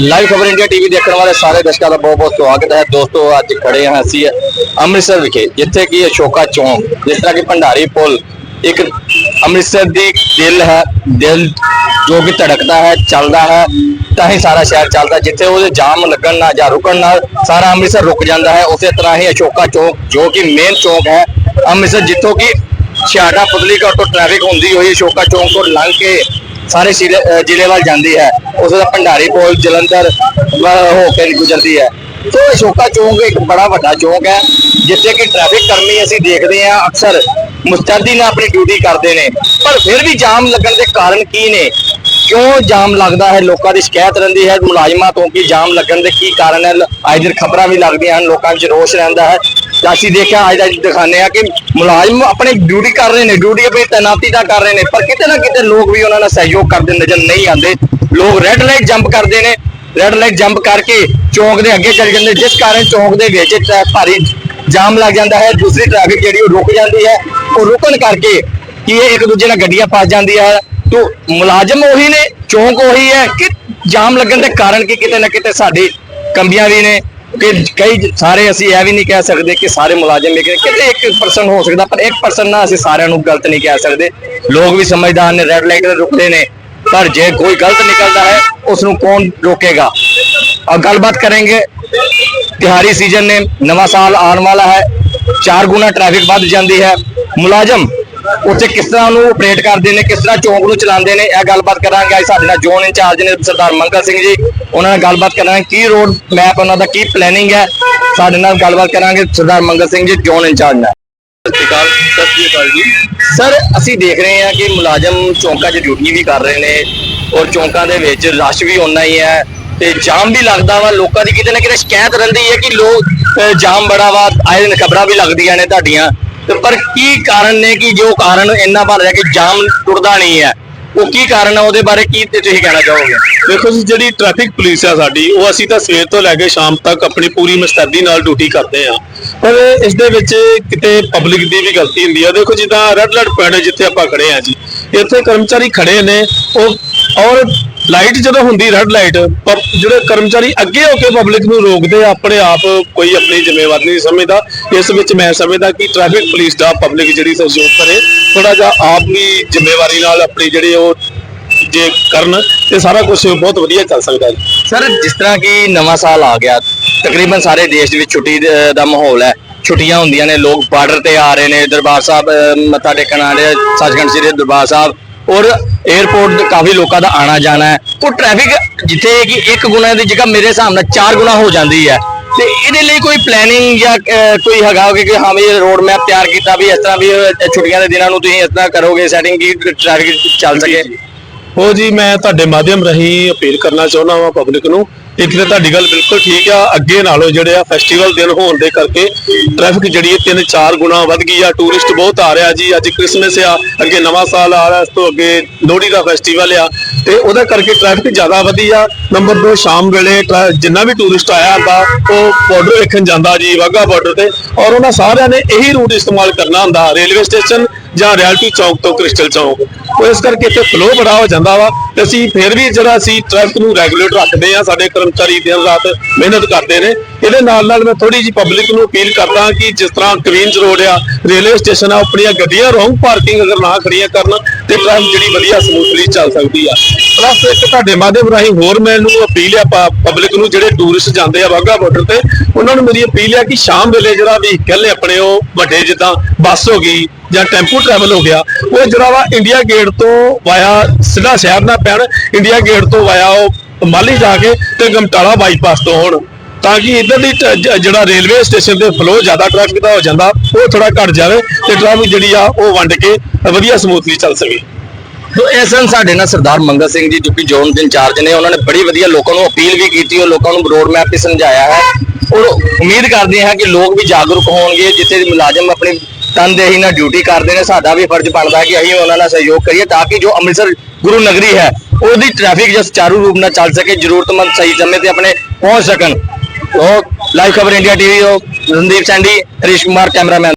Live Khabar India TV ਦੇਖਣ ਵਾਲੇ ਸਾਰੇ ਦਰਸ਼ਕਾਂ ਦਾ ਬਹੁਤ ਬਹੁਤ ਸਵਾਗਤ ਹੈ। ਦੋਸਤੋ, ਅੱਜ ਖੜੇ ਹਾਂ ਅਸੀਂ ਅੰਮ੍ਰਿਤਸਰ ਵਿਖੇ, ਜਿੱਥੇ ਕਿ ਅਸ਼ੋਕਾ ਚੌਂਕ, ਜਿਸ ਤਰ੍ਹਾਂ ਕਿ ਭੰਡਾਰੀ ਪੁਲ ਇੱਕ ਅੰਮ੍ਰਿਤਸਰ ਦੀ ਦਿਲ ਹੈ, ਦਿਲ ਜੋ ਕਿ ਧੜਕਦਾ ਹੈ, ਚੱਲਦਾ ਹੈ, ਤਾਂ ਹੀ ਸਾਰਾ ਸ਼ਹਿਰ ਚੱਲਦਾ ਜਿੱਥੇ ਉਹਦੇ ਜਾਮ ਲੱਗਣ ਨਾਲ ਜਾਂ ਰੁਕਣ ਨਾਲ ਸਾਰਾ ਅੰਮ੍ਰਿਤਸਰ ਰੁਕ ਜਾਂਦਾ ਹੈ। ਉਸੇ ਤਰ੍ਹਾਂ ਹੀ ਅਸ਼ੋਕਾ ਚੌਂਕ, ਜੋ ਕਿ ਮੇਨ ਚੌਂਕ ਹੈ, ਅੰਮ੍ਰਿਤਸਰ ਜਿੱਥੋਂ ਕਿ ਛਿਆਟਾ ਪੁਤਲੀਗੜ੍ਹ ਤੋਂ ਟ੍ਰੈਫਿਕ ਹੁੰਦੀ ਹੋਈ ਅਸ਼ੋਕਾ ਚੌਂਕ ਤੋਂ ਲੰਘ ਕੇ ਸਾਰੇ ਜ਼ਿਲ੍ਹੇ ਵੱਲ ਜਾਂਦੀ ਹੈ। ਉਸ ਦਾ ਭੰਡਾਰੀ ਪੁਲ, ਜਲੰਧਰ ਹੋ ਕੇ ਗੁਜ਼ਰਦੀ ਹੈ। ਤੋ ਅਸ਼ੋਕਾ ਚੌਂਕ ਇੱਕ ਬੜਾ ਵੱਡਾ ਚੌਂਕ ਹੈ, ਜਿੱਥੇ ਕਿ ਟ੍ਰੈਫਿਕ ਕਰਮੀ ਅਸੀਂ ਦੇਖਦੇ ਹਾਂ, ਅਕਸਰ ਮੁਸਤੈਦੀ ਨਾਲ ਆਪਣੀ ਡਿਊਟੀ ਕਰਦੇ ਨੇ। ਪਰ ਫਿਰ ਵੀ ਜਾਮ ਲੱਗਣ ਦੇ ਕਾਰਨ ਕੀ ਨੇ? ਕਿਉਂ ਜਾਮ ਲੱਗਦਾ ਹੈ? ਲੋਕਾਂ ਦੀ ਸ਼ਿਕਾਇਤ ਰਹਿੰਦੀ ਹੈ। ਮੁਲਾਜ਼ਮਾਂ ਤੋਂ ਕਿ ਜਾਮ ਲੱਗਣ ਦੇ ਕੀ ਕਾਰਨ ਹੈ? ਅੱਜ ਖਬਰਾਂ ਵੀ ਲੱਗਦੀਆਂ ਹਨ। ਲੋਕਾਂ ਵਿੱਚ ਰੋਸ਼ ਰਹਿੰਦਾ ਹੈ। ਤਾਂ ਅਸੀਂ ਦੇਖਿਆ, ਅੱਜ ਦਾ ਦਿਖਾਉਂਦੇ ਆ ਕਿ ਮੁਲਾਜ਼ਮ ਆਪਣੀ ਡਿਊਟੀ ਕਰ ਰਹੇ ਨੇ ਡਿਊਟੀ ਆਪਣੀ ਤੈਨਾਤੀ ਦਾ ਕਰ ਰਹੇ ਨੇ, ਪਰ ਕਿਤੇ ਨਾ ਕਿਤੇ ਲੋਕ ਵੀ ਉਹਨਾਂ ਨਾਲ ਸਹਿਯੋਗ ਕਰਦੇ ਨਜ਼ਰ ਨਹੀਂ ਆਉਂਦੇ। ਲੋਕ ਰੈੱਡ ਲਾਈਟ ਜੰਪ ਕਰਦੇ ਨੇ ਰੈੱਡ ਲਾਈਟ ਜੰਪ ਕਰਕੇ ਚੌਂਕ ਦੇ ਅੱਗੇ ਚੱਲ ਜਾਂਦੇ, ਜਿਸ ਕਾਰਨ ਚੌਂਕ ਦੇ ਵਿੱਚ ਟ੍ਰੈ- ਭਾਰੀ ਜਾਮ ਲੱਗ ਜਾਂਦਾ ਹੈ। ਦੂਸਰੀ ਟ੍ਰੈਫਿਕ ਜਿਹੜੀ ਉਹ ਰੁਕ ਜਾਂਦੀ ਹੈ। ਉਹ ਰੁਕਣ ਕਰਕੇ ਕਿ ਇਹ ਇੱਕ ਦੂਜੇ ਨਾਲ ਗੱਡੀਆਂ ਫਸ ਜਾਂਦੀਆਂ ਹੈ। ਤੋ ਮੁਲਾਜ਼ਮ ਉਹੀ ਨੇ, ਚੌਂਕ ਉਹੀ ਹੈ। ਕਿ ਜਾਮ ਲੱਗਣ ਦੇ ਕਾਰਨ ਕਿ ਕਿਤੇ ਨਾ ਕਿਤੇ ਸਾਡੇ ਕੰਬੀਆਂ ਵੀ ਨੇ ਕਿ ਕਈ ਸਾਰੇ ਅਸੀਂ ਇਹ ਵੀ ਨਹੀਂ ਕਹਿ ਸਕਦੇ ਕਿ ਸਾਰੇ ਮੁਲਾਜ਼ਮ ਇਹ ਕਿਤੇ ਇੱਕ ਪਰਸਨ ਹੋ ਸਕਦਾ, ਪਰ ਇੱਕ ਪਰਸਨ ਨਾਲ ਅਸੀਂ ਸਾਰਿਆਂ ਨੂੰ ਗਲਤ ਨਹੀਂ ਕਹਿ ਸਕਦੇ। ਲੋਕ ਵੀ ਸਮਝਦਾਰ ਨੇ ਰੈੱਡ ਲਾਈਟ ਤੇ ਰੁਕਦੇ ਨੇ। ਪਰ ਜੇ ਕੋਈ ਗਲਤ ਨਿਕਲਦਾ ਹੈ ਉਸ ਨੂੰ ਕੌਣ ਰੋਕੇਗਾ? ਔਰ ਗੱਲਬਾਤ ਕਰਾਂਗੇ। ਤਿਹਾਰੀ ਸੀਜ਼ਨ ਨੇ, ਨਵਾਂ ਸਾਲ ਆਉਣ ਵਾਲਾ ਹੈ। ਚਾਰ ਗੁਣਾ ਟ੍ਰੈਫਿਕ ਵੱਧ ਜਾਂਦੀ ਹੈ। ਮੁਲਾਜ਼ਮ ਉੱਥੇ ਕਿਸ ਤਰ੍ਹਾਂ ਉਹਨੂੰ ਆਪਰੇਟ ਕਰਦੇ ਨੇ ਕਿਸ ਤਰ੍ਹਾਂ ਚੌਂਕ ਨੂੰ ਚਲਾਉਂਦੇ ਨੇ ਇਹ ਗੱਲਬਾਤ ਕਰਾਂਗੇ ਅੱਜ ਸਾਡੇ ਨਾਲ ਜ਼ੋਨ ਇੰਚਾਰਜ ਨੇ ਸਰਦਾਰ ਮੰਗਲ ਸਿੰਘ ਜੀ ਉਹਨਾਂ ਨਾਲ ਗੱਲਬਾਤ ਕਰਾਂਗੇ ਕੀ ਰੋਡ ਮੈਪ ਉਹਨਾਂ ਦਾ ਕੀ ਪਲੈਨਿੰਗ ਹੈ ਸਾਡੇ ਨਾਲ ਗੱਲਬਾਤ ਕਰਾਂਗੇ ਸਰਦਾਰ ਮੰਗਲ ਸਿੰਘ ਜੀ ਜ਼ੋਨ ਇੰਚਾਰਜ ਨਾਲ। ਸਤਿ ਸ਼੍ਰੀ ਅਕਾਲ ਸਤਿ ਸ਼੍ਰੀ ਅਕਾਲ ਜੀ। ਸਰ ਅਸੀਂ ਦੇਖ ਰਹੇ ਹਾਂ ਕਿ ਮੁਲਾਜ਼ਮ ਚੌਂਕਾਂ 'ਚ ਡਿਊਟੀ ਵੀ ਕਰ ਰਹੇ ਨੇ ਔਰ ਚੌਂਕਾਂ ਦੇ ਵਿੱਚ ਰਸ਼ ਵੀ ਓਨਾ ਹੀ ਹੈ ਤੇ ਜਾਮ ਵੀ ਲੱਗਦਾ ਵਾ ਲੋਕਾਂ ਦੀ ਕਿਤੇ ਨਾ ਕਿਤੇ ਸ਼ਿਕਾਇਤ ਰਹਿੰਦੀ ਹੈ ਕਿ ਲੋਕ ਜਾਮ ਬੜਾ ਵਾ ਆਏ ਦਿਨ ਖਬਰਾਂ ਵੀ ਲੱਗਦੀਆਂ ਨੇ ਤੁਹਾਡੀਆਂ। ਤੇ ਪਰ ਕੀ ਕਾਰਨ ਨੇ ਕਿ ਜੋ ਕਾਰਨ ਇੰਨਾ ਬਣ ਰਿਹਾ ਕਿ ਜਾਮ ਟੁੱਟਦਾ ਨਹੀਂ ਹੈ? ਉਹ ਕੀ ਕਾਰਨ ਹੈ ਉਹਦੇ ਬਾਰੇ ਕੀ ਤੁਸੀਂ ਕਹਿਣਾ ਚਾਹੋਗੇ? ਦੇਖੋ ਜੀ, ਜਿਹੜੀ ਟ੍ਰੈਫਿਕ ਪੁਲਿਸ ਆ ਸਾਡੀ, ਉਹ ਅਸੀਂ ਤਾਂ ਸਵੇਰ ਤੋਂ ਲੈ ਕੇ ਸ਼ਾਮ ਤੱਕ ਆਪਣੀ ਪੂਰੀ ਮਸਤੈਦੀ ਨਾਲ ਡਿਊਟੀ ਕਰਦੇ ਆ। ਪਰ ਇਸ ਦੇ ਵਿੱਚ ਕਿਤੇ ਪਬਲਿਕ ਦੀ ਵੀ ਗਲਤੀ ਹੁੰਦੀ ਆ। ਦੇਖੋ ਜਿੱਦਾਂ ਰੈੱਡ ਲਾਈਟ ਪੁਆਇੰਟ ਜਿੱਥੇ ਆਪਾਂ ਖੜੇ ਆ ਜੀ, ਇੱਥੇ ਕਰਮਚਾਰੀ ਖੜੇ ਨੇ, ਉਹ ਔਰ ਲਾਈਟ ਜਦੋਂ ਹੁੰਦੀ ਰੈੱਡ ਲਾਈਟ ਜਿਹੜੇ ਕਰਮਚਾਰੀ ਅੱਗੇ ਹੋ ਕੇ ਪਬਲਿਕ ਨੂੰ ਰੋਕਦੇ ਆ ਆਪਣੇ ਆਪ ਕੋਈ ਆਪਣੀ ਜ਼ਿੰਮੇਵਾਰੀ ਨਹੀਂ ਸਮਝਦਾ। ਇਸ ਵਿੱਚ ਮੈਂ ਸਮਝਦਾ ਕਿ ਟ੍ਰੈਫਿਕ ਪੁਲਿਸ ਦਾ ਪਬਲਿਕ ਜਿਹੜੀ ਸਹਿਯੋਗ ਕਰੇ ਥੋੜਾ ਜਿਹਾ ਆਪ ਵੀ ਜ਼ਿੰਮੇਵਾਰੀ ਨਾਲ ਆਪਣੀ ਜਿਹੜੇ ਉਹ ਜੇ ਕਰਨ ਤੇ ਸਾਰਾ ਕੁਝ ਬਹੁਤ ਵਧੀਆ ਚੱਲ ਸਕਦਾ ਜੀ ਸਰ ਜਿਸ ਤਰ੍ਹਾਂ ਕਿ ਨਵਾਂ ਸਾਲ ਆ ਗਿਆ ਤਕਰੀਬਨ ਸਾਰੇ ਦੇਸ਼ ਦੇ ਵਿੱਚ ਛੁੱਟੀ ਦਾ ਮਾਹੌਲ ਹੈ। ਛੁੱਟੀਆਂ ਹੁੰਦੀਆਂ ਨੇ ਲੋਕ ਬਾਰਡਰ ਤੇ ਆ ਰਹੇ ਨੇ ਦਰਬਾਰ ਸਾਹਿਬ ਮੱਥਾ ਟੇਕਣ ਆ ਰਹੇ ਆ, ਸੱਚਖੰਡ ਸ੍ਰੀ ਦਰਬਾਰ ਸਾਹਿਬ। ਔਰ 에어ਪੋਰਟ ਤੇ ਕਾਫੀ ਲੋਕਾਂ ਦਾ ਆਣਾ ਜਾਣਾ ਹੈ। ਉਹ ਟ੍ਰੈਫਿਕ ਜਿੱਥੇ ਕਿ ਇੱਕ ਗੁਣਾ ਦੀ ਜਗ੍ਹਾ ਮੇਰੇ ਹਿਸਾਬ ਨਾਲ ਚਾਰ ਗੁਣਾ ਹੋ ਜਾਂਦੀ ਹੈ। ਤੇ ਇਹਦੇ ਲਈ ਕੋਈ ਪਲੈਨਿੰਗ ਜਾਂ ਕੋਈ ਹੈਗਾ ਕਿ ਹਾਂ ਵੀ ਰੋਡ ਮੈਪ ਤਿਆਰ ਕੀਤਾ ਵੀ ਇਸ ਤਰ੍ਹਾਂ ਵੀ ਛੁੱਟੀਆਂ ਦੇ ਦਿਨਾਂ ਨੂੰ ਤੁਸੀਂ ਇਸ ਤਰ੍ਹਾਂ ਕਰੋਗੇ ਸੈਟਿੰਗ ਕੀ ਟ੍ਰੈਫਿਕ ਚੱਲ ਸਕੇ? ਹੋ ਜੀ, ਮੈਂ ਤੁਹਾਡੇ ਮਾਧਿਅਮ ਰਾਹੀਂ ਅਪੀਲ ਕਰਨਾ ਚਾਹੁੰਦਾ ਹਾਂ ਪਬਲਿਕ ਨੂੰ ਇੱਕ ਤਾਂ ਤੁਹਾਡੀ ਗੱਲ ਬਿਲਕੁਲ ਠੀਕ ਆ, ਅੱਗੇ ਨਾਲੋਂ ਜਿਹੜੇ ਆ ਫੈਸਟੀਵਲ ਦਿਨ ਹੋਣ ਦੇ ਕਰਕੇ ਟ੍ਰੈਫਿਕ ਜਿਹੜੀ ਹੈ ਤਿੰਨ ਚਾਰ ਗੁਣਾ ਵੱਧ ਗਈ ਆ ਟੂਰਿਸਟ ਬਹੁਤ ਆ ਰਿਹਾ ਜੀ, ਅੱਜ ਕ੍ਰਿਸਮਸ ਆ, ਅੱਗੇ ਨਵਾਂ ਸਾਲ ਆ ਰਿਹਾ, ਇਸ ਤੋਂ ਅੱਗੇ ਲੋਹੜੀ ਦਾ ਫੈਸਟੀਵਲ ਆ, ਤੇ ਉਹਦਾ ਕਰਕੇ ਟ੍ਰੈਫਿਕ ਜ਼ਿਆਦਾ ਵਧੀ ਆ। ਨੰਬਰ 2 ਸ਼ਾਮ ਵੇਲੇ ਟ੍ਰੈ- ਜਿੰਨਾ ਵੀ ਟੂਰਿਸਟ ਆਇਆ ਹੁੰਦਾ, ਉਹ ਬਾਰਡਰ ਵੇਖਣ ਜਾਂਦਾ ਜੀ, ਵਾਹਗਾ ਬਾਰਡਰ ਤੇ, ਔਰ ਉਹਨਾਂ ਸਾਰਿਆਂ ਨੇ ਇਹੀ ਰੂਟ ਇਸਤੇਮਾਲ ਕਰਨਾ ਹੁੰਦਾ, ਰੇਲਵੇ ਸਟੇਸ਼ਨ ਜਾਂ ਰੈਲਟੀ ਚੌਕ ਤੋਂ ਕ੍ਰਿਸਟਲ ਚੌਕ। ਉਹ ਇਸ ਕਰਕੇ ਇੱਥੇ ਫਲੋ ਬੜਾ ਹੋ ਜਾਂਦਾ ਵਾ ਤੇ ਅਸੀਂ ਫਿਰ ਵੀ ਜਿਹੜਾ ਅਸੀਂ ਟ੍ਰੈਫਿਕ ਨੂੰ ਰੈਗੂਲੇਟ ਰੱਖਦੇ ਆ ਸਾਡੇ ਕਰਮਚਾਰੀ ਦਿਨ ਰਾਤ ਮਿਹਨਤ ਕਰਦੇ ਨੇ। ਇਹਦੇ ਨਾਲ ਨਾਲ ਮੈਂ ਥੋੜੀ ਜੀ ਪਬਲਿਕ ਨੂੰ ਅਪੀਲ ਕਰਦਾ ਕਿ ਜਿਸ ਤਰ੍ਹਾਂ ਕਵੀਨਸ ਰੋਡ ਆ, ਰੇਲਵੇ ਸਟੇਸ਼ਨ ਆ ਆਪਣੀਆਂ ਗੱਡੀਆਂ ਰੋਂਗ ਪਾਰਕਿੰਗ ਅਗਰ ਨਾ ਖੜੀਆਂ ਕਰਨ ਤੇ ਟ੍ਰੈਫਿਕ ਜਿਹੜੀ ਵਧੀਆ ਸਮੂਥਲੀ ਚੱਲ ਸਕਦੀ ਆ। ਪਲੱਸ ਇੱਕ ਤੁਹਾਡੇ ਮਾਧਿਅਮ ਰਾਹੀਂ ਹੋਰ ਮੈਨੂੰ ਅਪੀਲ ਆ ਪਬਲਿਕ ਨੂੰ ਜਿਹੜੇ ਟੂਰਿਸਟ ਜਾਂਦੇ ਆ ਵਾਹਗਾ ਬਾਰਡਰ ਤੇ, ਉਹਨਾਂ ਨੂੰ ਮੇਰੀ ਅਪੀਲ ਆ ਕਿ ਸ਼ਾਮ ਵੇਲੇ ਜਿਹੜਾ ਵਹੀਕਲ ਨੇ ਆਪਣੇ ਉਹ ਵੱਡੇ ਜਿੱਦਾਂ ਬੱਸ ਹੋ ਗਈ ਜਾਂ ਟੈਂਪੂ ਟਰੈਵਲ ਹੋ ਗਿਆ, ਉਹ ਜਿਹੜਾ ਵਾ ਇੰਡੀਆ ਗੇਟ ਤੋਂ ਵਾਇਆ ਸਿੱਧਾ ਸ਼ਹਿਰ ਨਾ ਪੈਣ ਇੰਡੀਆ ਗੇਟ ਤੋਂ ਵਾਇਆ ਉਹ ਮਾਲੀ ਜਾ ਕੇ ਤੇ ਗਮਟਾਲਾ ਬਾਈਪਾਸ ਤੋਂ ਹੋਣ। ਤਾਂ ਕਿ ਇਧਰ ਦੀ ਜਿਹੜਾ ਰੇਲਵੇ ਸਟੇਸ਼ਨ ਤੇ ਫਲੋ ਜ਼ਿਆਦਾ ਟ੍ਰੈਫਿਕ ਦਾ ਹੋ ਜਾਂਦਾ, ਉਹ ਥੋੜਾ ਘਟ ਜਾਵੇ ਤੇ ਟ੍ਰੈਫਿਕ ਜਿਹੜੀ ਆ, ਉਹ ਵੰਡ ਕੇ ਵਧੀਆ ਸਮੂਥਲੀ ਚੱਲ ਸਕੇ। ਤੋ ਇਸ ਸਨ ਸਾਡੇ ਨਾਲ ਸਰਦਾਰ ਮੰਗਲ ਸਿੰਘ ਜੀ, ਜੋ ਕਿ ਜ਼ੋਨ ਦੇ ਇੰਚਾਰਜ ਨੇ, ਉਹਨਾਂ ਨੇ ਬੜੀ ਵਧੀਆ ਲੋਕਾਂ ਨੂੰ ਅਪੀਲ ਵੀ ਕੀਤੀ, ਉਹ ਲੋਕਾਂ ਨੂੰ ਰੋਡ ਮੈਪ ਵੀ ਸਮਝਾਇਆ ਹੈ। ਔਰ ਉਮੀਦ ਕਰਦੇ ਹਾਂ ਕਿ ਲੋਕ ਵੀ ਜਾਗਰੂਕ ਹੋਣਗੇ, ਜਿੱਥੇ ਮੁਲਾਜ਼ਮ ਆਪਣੀ ਤਨਦੇਹੀ ਨਾਲ ਡਿਊਟੀ ਕਰਦੇ ਨੇ, ਸਾਡਾ ਵੀ ਫਰਜ਼ ਬਣਦਾ ਕਿ ਅਸੀਂ ਉਹਨਾਂ ਨਾਲ ਸਹਿਯੋਗ ਕਰੀਏ, ਤਾਂ ਕਿ ਜੋ ਅੰਮ੍ਰਿਤਸਰ ਗੁਰੂ ਨਗਰੀ ਹੈ, ਉਹਦੀ ਟ੍ਰੈਫਿਕ ਜੋ ਸੁਚਾਰੂ ਰੂਪ ਨਾਲ ਚੱਲ ਸਕੇ, ਜ਼ਰੂਰਤਮੰਦ ਸਹੀ ਸਮੇਂ ਤੇ ਆਪਣੇ ਪਹੁੰਚ ਸਕਣ। ਉਹ live Khabar India TV Randeep Sandy Harish Kumar cameraman.